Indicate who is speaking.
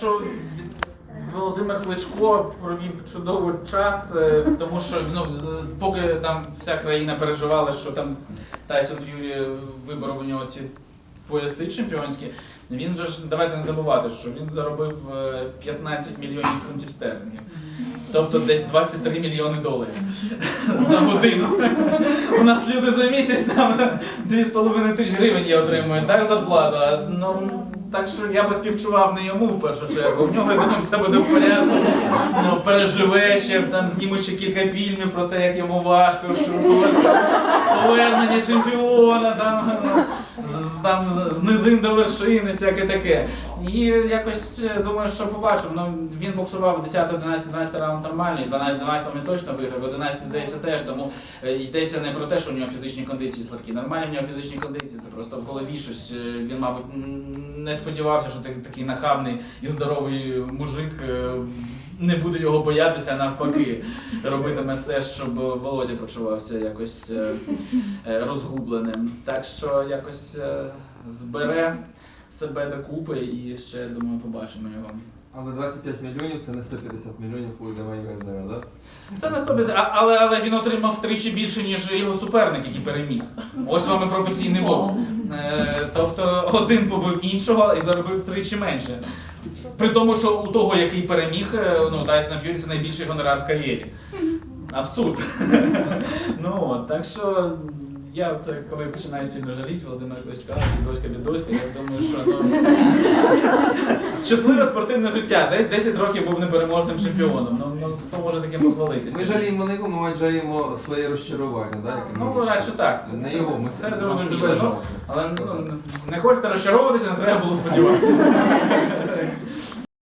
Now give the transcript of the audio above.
Speaker 1: що Володимир Кличко провів чудовий час, е, тому що ну, поки там вся країна переживала, що там Тайсон Ф'юрі виборов у нього ці пояси чемпіонські. Він же ж давайте не забувати, що він заробив е, 15 мільйонів фунтів стерлінгів. Тобто десь 23 мільйони доларів за годину. У нас люди за місяць там 2,5 тисячі гривень я отримую, так зарплату. Так що я би співчував не йому в першу чергу. В нього я думаю, все буде в порядку. Ну, переживе ще там зніму ще кілька фільмів про те, як йому важко, що повернення чемпіона, там, з, там з низин до вершини, всяке таке. І якось е, думаю, що побачимо. Ну, він боксував 10, 11, 12 раунд нормальний, 12, 12 він точно виграв, 11 здається теж. Тому е, йдеться не про те, що у нього фізичні кондиції слабкі. Нормальні в нього фізичні кондиції, це просто в голові щось. е, Він, мабуть, не сподівався, що так- такий нахабний і здоровий мужик. Не буде його боятися, навпаки, робитиме все, щоб Володя почувався якось е, е, розгубленим. Так що якось е, збере себе докупи і ще думаю, побачимо його.
Speaker 2: Але 25 мільйонів це не 150 мільйонів у Мейвезера, да?
Speaker 1: Це не 150, а- але, але він отримав втричі більше, ніж його суперник, який переміг. Ось вам і професійний бокс. Тобто один побив іншого і заробив втричі менше. При тому, що у того, який переміг, е, ну, Тайсона Ф'юрі це найбільший гонорар в кар'єрі. Абсурд. ну, от, так що я це коли починаю сильно жаліти Володимир Кличка, бідоська, бідоська, я думаю, що ну, щасливе спортивне життя. Десь 10 років був непереможним чемпіоном. Ну, ну хто може таким похвалитися?
Speaker 2: Ми жаліємо не його, ми навіть жаліємо своє розчарування, да? яке ми-
Speaker 1: Ну, радше так. Це,
Speaker 2: не
Speaker 1: це,
Speaker 2: його, ми
Speaker 1: це,
Speaker 2: себе-
Speaker 1: зрозуміло. Ну, але ну, не хочете розчаровуватися, не треба було сподіватися.